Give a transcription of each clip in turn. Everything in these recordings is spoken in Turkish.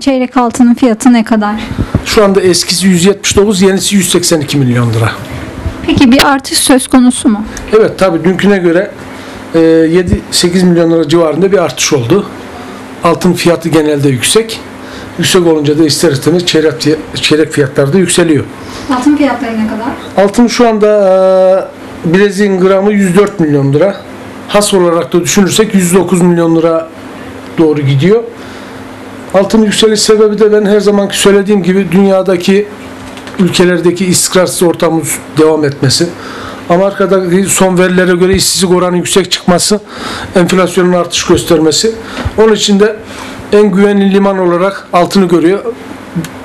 Çeyrek altının fiyatı ne kadar? Şu anda eskisi 179, yenisi 182 milyon lira. Peki bir artış söz konusu mu? Evet tabii dünküne göre e, 7-8 milyon lira civarında bir artış oldu. Altın fiyatı genelde yüksek. Yüksek olunca da ister istemez çeyrek, çeyrek fiyatları da yükseliyor. Altın fiyatları ne kadar? Altın şu anda e, bileziğin gramı 104 milyon lira. Has olarak da düşünürsek 109 milyon lira doğru gidiyor. Altın yükseliş sebebi de ben her zamanki söylediğim gibi dünyadaki ülkelerdeki istikrarsız ortamın devam etmesi. Amerika'daki son verilere göre işsizlik oranı yüksek çıkması, enflasyonun artış göstermesi. Onun için de en güvenli liman olarak altını görüyor.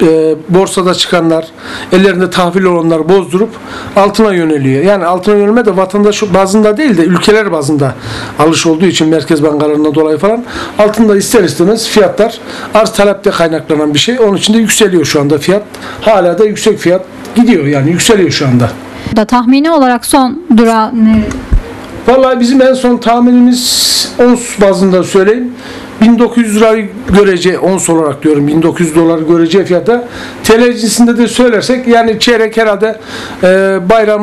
E, borsada çıkanlar, ellerinde tahvil olanlar bozdurup altına yöneliyor. Yani altına yönelme de vatandaş bazında değil de ülkeler bazında alış olduğu için merkez bankalarından dolayı falan altında ister istemez fiyatlar arz talepte kaynaklanan bir şey. Onun için de yükseliyor şu anda fiyat. Hala da yüksek fiyat gidiyor yani yükseliyor şu anda. Da tahmini olarak son durağı ne? Vallahi bizim en son tahminimiz ons bazında söyleyeyim. 1900 lirayı görece ons olarak diyorum 1900 dolar görece fiyata TL cinsinde de söylersek yani çeyrek herhalde e, bayram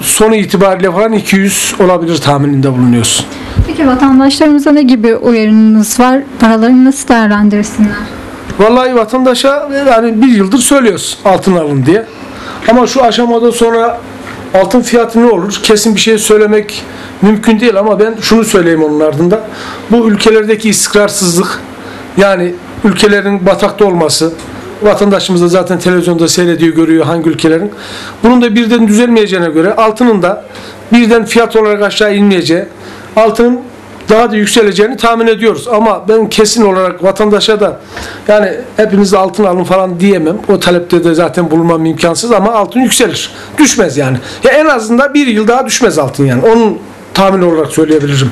sonu itibariyle falan 200 olabilir tahmininde bulunuyoruz. Peki vatandaşlarımıza ne gibi uyarınız var? Paralarını nasıl değerlendirsinler? Vallahi vatandaşa yani bir yıldır söylüyoruz altın alın diye. Ama şu aşamada sonra altın fiyatı ne olur? Kesin bir şey söylemek mümkün değil ama ben şunu söyleyeyim onun ardında. Bu ülkelerdeki istikrarsızlık yani ülkelerin batakta olması vatandaşımız da zaten televizyonda seyrediyor görüyor hangi ülkelerin. Bunun da birden düzelmeyeceğine göre altının da birden fiyat olarak aşağı inmeyeceği altının daha da yükseleceğini tahmin ediyoruz. Ama ben kesin olarak vatandaşa da yani hepiniz altın alın falan diyemem. O talepte de zaten bulunmam imkansız ama altın yükselir. Düşmez yani. Ya en azından bir yıl daha düşmez altın yani. Onun tahmin olarak söyleyebilirim.